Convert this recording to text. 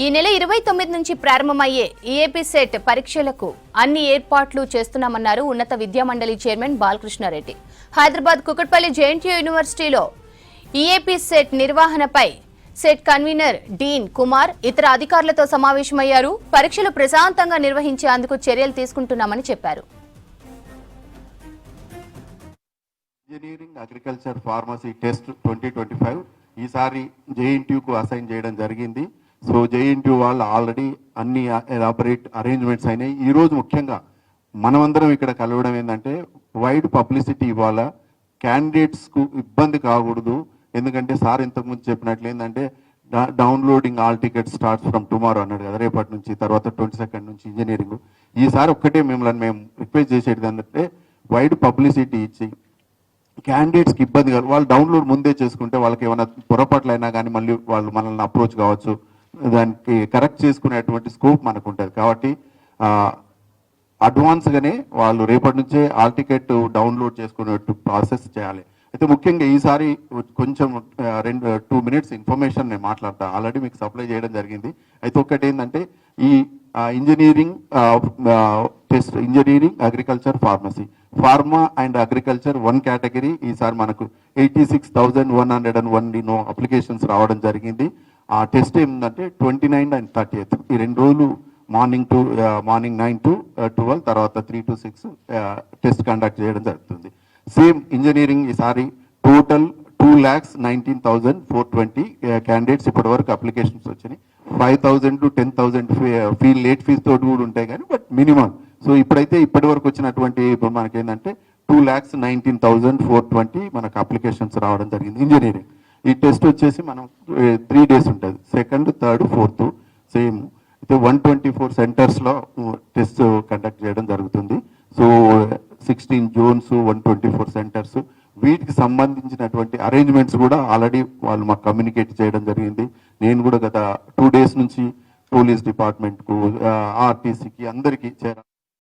ఈ నెల ఇరవై తొమ్మిది నుంచి ప్రారంభమయ్యే ఈఏపీ సెట్ పరీక్షలకు అన్ని ఏర్పాట్లు చేస్తున్నామన్నారు ఉన్నత విద్యామండలి చైర్మన్ బాలకృష్ణారెడ్డి. హైదరాబాద్ కుకట్పల్లి జేఎన్టీయూ యూనివర్సిటీలో ఈఏపీ సెట్ నిర్వహణపై సెట్ కన్వీనర్ డీన్ కుమార్ ఇతర అధికారులతో సమావేశమయ్యారు. పరీక్షలు ప్రశాంతంగా నిర్వహించేందుకు చర్యలు తీసుకుంటున్నామని చెప్పారు. Engineering agriculture pharmacy test twenty twenty five ఈసారి జేఎన్టీయూకు అసైన్ చేయడం జరిగింది. సో జేఎన్టీ వాళ్ళు ఆల్రెడీ అన్ని ఎలాబరేట్ అరేంజ్మెంట్స్ అయినాయి. ఈరోజు ముఖ్యంగా మనమందరం ఇక్కడ కలవడం ఏంటంటే వైడ్ పబ్లిసిటీ ఇవ్వాలా. క్యాండిడేట్స్కు ఇబ్బంది కాకూడదు. ఎందుకంటే సార్ ఇంతకుముందు చెప్పినట్లు ఏంటంటే downloading all tickets starts from tomorrow అన్నాడు కదా రేపటి నుంచి తర్వాత ట్వంటీ సెకండ్ నుంచి ఇంజనీరింగ్ ఈసారి ఒక్కటే మిమ్మల్ని మేము రిక్వెస్ట్ చేసేది ఏంటంటే వైడ్ పబ్లిసిటీ ఇచ్చి క్యాండిడేట్స్కి ఇబ్బంది కాదు. వాళ్ళు డౌన్లోడ్ ముందే చేసుకుంటే వాళ్ళకి ఏమైనా పొరపాట్లు అయినా కానీ మళ్ళీ వాళ్ళు మనల్ని అప్రోచ్ కావచ్చు. దానికి కరెక్ట్ చేసుకునేటువంటి స్కోప్ మనకు ఉంటుంది కాబట్టి అడ్వాన్స్గానే వాళ్ళు రేపటి నుంచే ఆల్ టికెట్ డౌన్లోడ్ చేసుకునేట్టు ప్రాసెస్ చేయాలి. అయితే ముఖ్యంగా ఈసారి కొంచెం రెండు టూ మినిట్స్ ఇన్ఫర్మేషన్ నేను మాట్లాడతా. ఆల్రెడీ మీకు సప్లై చేయడం జరిగింది. అయితే ఒకటి ఏంటంటే ఈ engineering test engineering agriculture pharmacy pharma and agriculture one category ఈసారి మనకు eighty six thousand one hundred and one no applications రావడం జరిగింది. ఆ టెస్ట్ ఏంటంటే twenty nine and thirty eighth. ఈ రెండు రోజులు morning to morning nine to twelve తర్వాత three to six test conduct చేయడం జరుగుతుంది. సేమ్ ఇంజనీరింగ్ ఈసారి total two lakhs nineteen thousand four twenty candidates ఇప్పటి వరకు అప్లికేషన్స్ వచ్చినాయి. Five thousand to ten thousand fee late fees తోటి కూడా ఉంటాయి కానీ బట్ మినిమం. సో ఇప్పుడైతే ఇప్పటి వరకు వచ్చినటువంటి ఇప్పుడు మనకి ఏంటంటే two lakhs nineteen thousand four twenty మనకు అప్లికేషన్స్ రావడం జరిగింది ఇంజనీరింగ్. ఈ టెస్ట్ వచ్చేసి మనం త్రీ డేస్ ఉంటుంది. సెకండ్ థర్డ్ ఫోర్త్ సేమ్ అయితే వన్ ట్వంటీ ఫోర్ సెంటర్స్లో టెస్ట్ కండక్ట్ చేయడం జరుగుతుంది. So sixteen zones one twenty four centres వీటికి సంబంధించినటువంటి అరేంజ్మెంట్స్ కూడా ఆల్రెడీ వాళ్ళు మాకు కమ్యూనికేట్ చేయడం జరిగింది. నేను కూడా గత టూ డేస్ నుంచి పోలీస్ డిపార్ట్మెంట్కు ఆర్టీసీకి అందరికీ చేరా